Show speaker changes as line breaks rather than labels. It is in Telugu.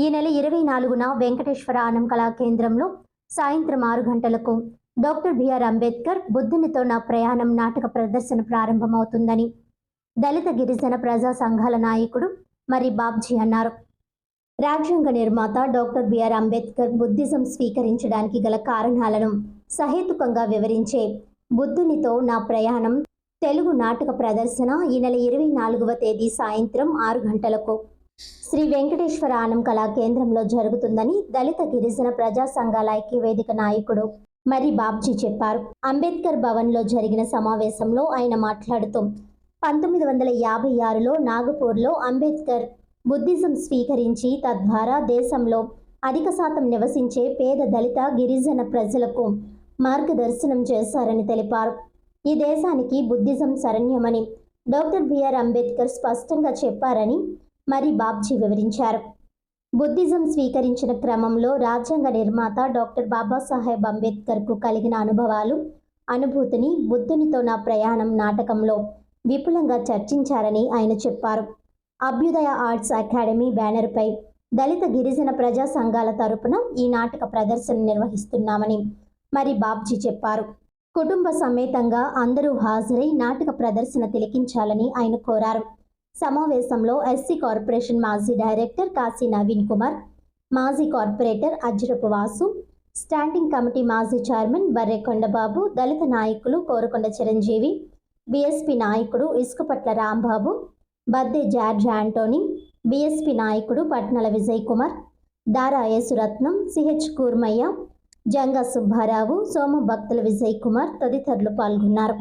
ఈ నెల ఇరవై నాలుగున వెంకటేశ్వర ఆనం కళా కేంద్రంలో సాయంత్రం ఆరు గంటలకు డాక్టర్ బిఆర్ అంబేద్కర్ బుద్ధునితో నా ప్రయాణం నాటక ప్రదర్శన ప్రారంభమవుతుందని దళిత గిరిజన ప్రజా సంఘాల నాయకుడు మరి బాబ్జీ అన్నారు. రాజ్యాంగ నిర్మాత డాక్టర్ బిఆర్ అంబేద్కర్ బుద్ధిజం స్వీకరించడానికి గల కారణాలను సహేతుకంగా వివరించే బుద్ధునితో నా ప్రయాణం తెలుగు నాటక ప్రదర్శన ఈ నెల ఇరవై నాలుగవ తేదీ సాయంత్రం ఆరు గంటలకు శ్రీ వెంకటేశ్వర ఆనం కళా కేంద్రంలో జరుగుతుందని దళిత గిరిజన ప్రజా సంఘాల ఐక్యవేదిక నాయకుడు మరి బాబ్జీ చెప్పారు. అంబేద్కర్ భవన్లో జరిగిన సమావేశంలో ఆయన మాట్లాడుతూ పంతొమ్మిది వందల యాభై ఆరులో నాగపూర్లో అంబేద్కర్ బుద్ధిజం స్వీకరించి తద్వారా దేశంలో అధిక శాతం నివసించే పేద దళిత గిరిజన ప్రజలకు మార్గదర్శనం చేశారని తెలిపారు. ఈ దేశానికి బుద్ధిజం శరణ్యమని డాక్టర్ బిఆర్ అంబేద్కర్ స్పష్టంగా చెప్పారని మరి బాబ్జీ వివరించారు. బుద్ధిజం స్వీకరించిన క్రమంలో రాజ్యాంగ నిర్మాత డాక్టర్ బాబాసాహెబ్ అంబేద్కర్కు కలిగిన అనుభవాలు అనుభూతిని బుద్ధునితో నా ప్రయాణం నాటకంలో విపులంగా చర్చించారని ఆయన చెప్పారు. అభ్యుదయ ఆర్ట్స్ అకాడమీ బ్యానర్పై దళిత గిరిజన ప్రజా సంఘాల తరపున ఈ నాటక ప్రదర్శన నిర్వహిస్తున్నామని మరి బాబ్జీ చెప్పారు. కుటుంబ సమేతంగా అందరూ హాజరై నాటక ప్రదర్శన తిలకించాలని ఆయన కోరారు. సమావేశంలో ఎస్సీ కార్పొరేషన్ మాజీ డైరెక్టర్ కాశీ నవీన్ కుమార్ మాజీ corporator Ajrapu Vasu standing committee మాజీ చైర్మన్ బర్రె కొండబాబు దళిత నాయకులు కోరకొండ చిరంజీవి బీఎస్పీ నాయకుడు Isukapatla Rambabu Badde George Antony BSP నాయకుడు పట్నల విజయ్ కుమార్ దారా యేసురత్నం సిహెచ్ కూర్మయ్య జంగా సుబ్బారావు సోము భక్తుల విజయ్ కుమార్ తదితరులు పాల్గొన్నారు.